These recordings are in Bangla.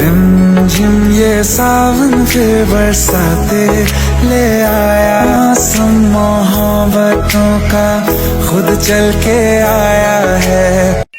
रिमझिम ये सावन फिर बरसाते ले आया मौसम मोहब्बतों का, खुद चल के आया है।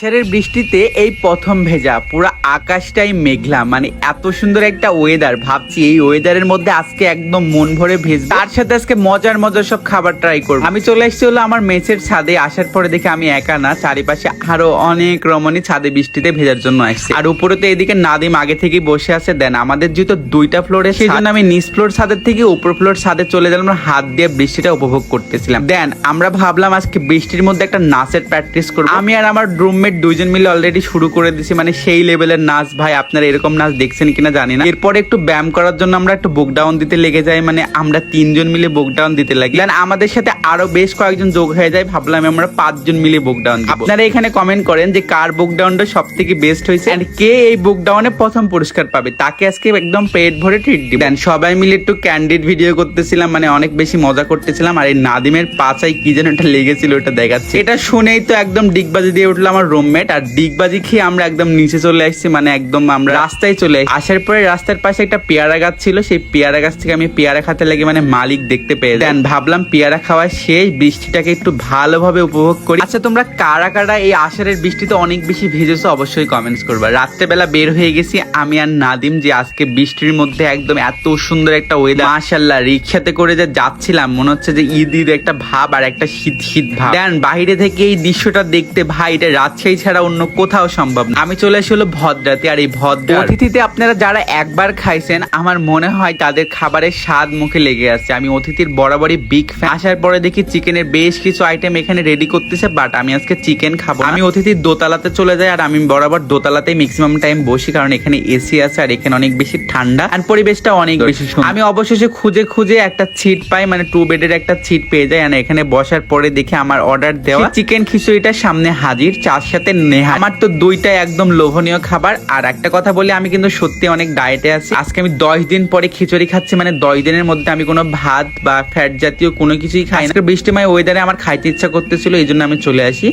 আষাঢ়ের বৃষ্টিতে এই প্রথম ভেজা পুরো আকাশটাই মেঘলা মানে এত সুন্দর একটা ওয়েদার ভাবছি এই ওয়েদারের মধ্যে আজকে একদম মন ভরে ভেজ তার সাথে আজকে মজার মজার সব খাবার ট্রাই করব। আমি চলে এসেছি হলো আমার মেসের ছাদে আসার পরে দেখে আমি একা না চারিপাশে আরও অনেক রমণী ছাদে বৃষ্টিতে ভেজার জন্য আসছে। আর উপরে তো এদিকে নাদিম আগে থেকেই বসে আছে দেন আমাদের যেহেতু দুইটা ফ্লোরে সেই জন্য আমি নিচ ফ্লোর ছাদের থেকে উপর ফ্লোর ছাদে চলে গেলাম হাত দিয়ে বৃষ্টিটা উপভোগ করতেছিলাম। দেন আমরা ভাবলাম আজকে বৃষ্টির মধ্যে একটা নাচের প্র্যাকটিস করব। আমি আর আমার রুমমেট দুইজন মিলে অলরেডি শুরু করে দিছি মানে সেই লেভেলের নাচ। ভাই, আপনারা এরকম নাচ দেখছেন কিনা জানি না। এরপরে একটু ব্যায়াম করার জন্য আমরা একটু বুক ডাউন দিতে লেগে যাই মানে আমরা তিনজন মিলে বুক ডাউন দিতে লাগি। আমাদের সাথে আরও বেশ কয়েকজন যোগ হয়ে যায়, ভাবলাম আমরা পাঁচজন মিলে বুক ডাউন আপনারা এখানে কমেন্ট করেন যে কার বুক ডাউনটা সব থেকে বেস্ট হয়েছে এন্ড কে এই বুক ডাউনে প্রথম পুরস্কার পাবে, তাকে আজকে একদম পেট ভরে ট্রিট দিবেন দেন সবাই মিলে একটু ক্যান্ডিড ভিডিও করতেছিলাম মানে অনেক বেশি মজা করতেছিলাম, আর এই নাদিমের পাচাই কি যেন একটা লেগেছিল, ওটা দেখাচ্ছে। এটা শুনেই তো একদম ডিগবাজি দিয়ে উঠল আমার রুমমেট আর ডিগবাজি খেয়ে আমরা একদম নিচে চলে আসছি মানে একদম আমরা রাস্তায় চলে আসছি। আসার পরে রাস্তার পাশে একটা পেয়ারা গাছ ছিল, সেই পেয়ারা গাছ থেকে আমি পেয়ারা খেতে লেগে মানে মালিক দেখতে পেয়ে দেন ভাবলাম পেয়ারা খাওয়া শেষ, বৃষ্টিটাকে একটু ভালোভাবে উপভোগ করি। আচ্ছা তোমরা কারা কারা এই আষাঢ়ের বৃষ্টিতে অনেক বেশি ভিজেছো অবশ্যই কমেন্টস করবা। রাত্রেবেলা বের হয়ে গেছি আমি আর নাদিম যে আজকে বৃষ্টির মধ্যে একদম এত সুন্দর একটা ওয়েদার মাশাল্লাহ রিক্সাতে করে যে যাচ্ছিলাম, মনে হচ্ছে যে ঈদ ঈদ একটা ভাব আর একটা শীত শীত ভাব। দেন বাইরে থেকে এই দৃশ্যটা দেখতে, ভাই, এটা রাজশাহী ছাড়া অন্য কোথাও সম্ভব না। আমি চলে আসি হলো ভদ্রাতে আর এই ভদ্র অতিথিতে আপনারা যারা একবার খাইছেন আমার মনে হয় তাদের খাবারের স্বাদ মুখে লেগে আছে। আমি অতিথির বরাবরই বিগ ফ্যান আসার পরে দেখি চিকেনের বেশ কিছু আইটেম এখানে রেডি করতেছে বাট আমি আজকে চিকেন খাব আমি অতিথির দোতলাতে চলে যাই আর আমি বরাবর দোতলাতেই ম্যাক্সিমাম টাইম বসি কারণ এখানে এসি আছে আর এখানে অনেক বেশি ঠান্ডা আর পরিবেশটা অনেক বেশি আমি অবশেষে খুঁজে খুঁজে একটা সিট পাই মানে টু বেডের একটা সিট পেয়ে যাই আর এখানে বসার পরে দেখে আমার অর্ডার দেওয়া। চিকেন খিচুড়িটা সামনে হাজির চার সাথে নেহা। আমার তো দুইটা একদম লোভনীয় খাবার। আর একটা কথা বলি আমি কিন্তু সত্যি অনেক ডায়েটে আছি। আজকে আমি দশ দিন পরে খিচুড়ি খাচ্ছি মানে দশ দিনের মধ্যে আমি কোনো ভাত বা ফ্যাট জাতীয় কোনো কিছুই খাই না। বৃষ্টিময় ওয়েদারে আমার খাইতে ইচ্ছা করতেছিল এই জন্য আমি চলে আসি।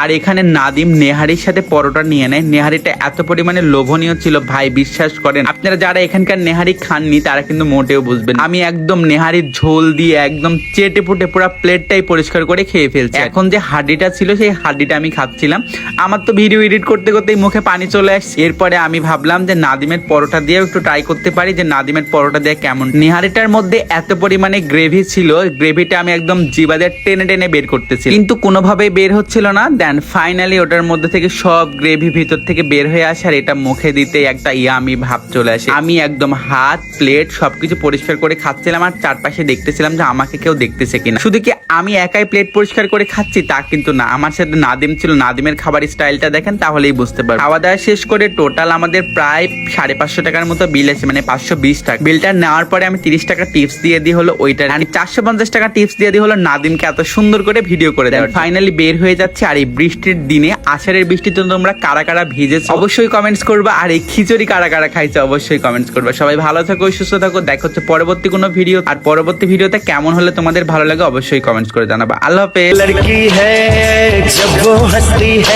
আর এখানে নাদিম নেহারির সাথে পরোটা নিয়ে নেয়। নেহারিটা এত পরিমাণে লোভনীয় ছিল ভাই বিশ্বাস করেন। আপনারা যারা এখানকার নেহারি খাননি তারা কিন্তু মোটেও বুঝবেন আমি একদম নেহারির ঝোল দিয়ে একদম চেটে ফুটে পুরো প্লেটটাই পরিষ্কার করে খেয়ে ফেলছি। এখন যে হাড্ডিটা ছিল সেই হাড্ডিটা আমি খাচ্ছিলাম। আমার তো ভিডিও এডিট করতে করতেই মুখে পানি চলে আসছে। এরপরে আমি ভাবলাম যে নাদিমের পরোটা দিয়েও একটু ট্রাই করতে পারি যে নাদিমের পরোটা দিয়ে কেমন। নেহারিটার মধ্যে এত পরিমাণে গ্রেভি ছিল গ্রেভিটা আমি একদম জিবাদের টেনে টেনে বের করতেছি। কিন্তু কোনোভাবেই বের হচ্ছিল না দেন ফাইনালি ওটার মধ্যে থেকে সব গ্রেভি ভিতর থেকে বের হয়ে আসে আর এটা মুখে দিতে একটা ইয়ামি ভাব চলে আসে। আমি একদম হাত প্লেট সবকিছু পরিষ্কার করে খাচ্ছিলাম আর চারপাশে দেখতেছিলাম যে আমাকে কেউ দেখতেছে কিনা। শুধু কি আমি একাই প্লেট পরিষ্কার করে খাচ্ছি? তা কিন্তু না। আমার সাথে নাদিম ছিল, নাদিমের খাবার স্টাইলটা দেখেন তাহলেই বুঝতে পারবেন। খাওয়া দাওয়া শেষ করে টোটাল আমাদের প্রায় সাড়ে পাঁচশো টাকার মতো বিল আছে মানে পাঁচশো বিশ টাকা। বিলটা নেওয়ার পরে আমি তিরিশ টাকা টিপস দিয়ে দিই হলো ওইটা। আমি চারশো পঞ্চাশ টাকা টিপস দিয়ে দিই হলো নাদিমকে এত সুন্দর করে ভিডিও করে দেয় ফাইনালি বের হয়ে যাচ্ছে আর এই বৃষ্টির দিনে আষাঢ়ের জন্য তোমরা কারা কারা ভিজেছো? অবশ্যই কমেন্টস করব আর এই খিচুড়ি কারা কারা খাইছে অবশ্যই কমেন্টস করব। সবাই ভালো থাকো সুস্থ থাকো দেখো হচ্ছে পরবর্তী কোনো ভিডিও আর পরবর্তী ভিডিওতে কেমন হলে তোমাদের ভালো লাগে অবশ্যই কমেন্টস করে জানাব। আল্লাহ হাফেজ। লড়কি হ্যাঁ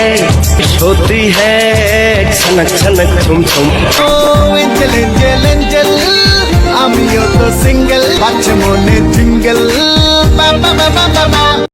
जब वो हंसती है होती है छनक छनक झुम झुम ও এঞ্জেল এঞ্জেল এঞ্জেল আমিও তো সিঙ্গেল বাচ্চা মনে জিঙ্গেল বাবা বাবা বাবা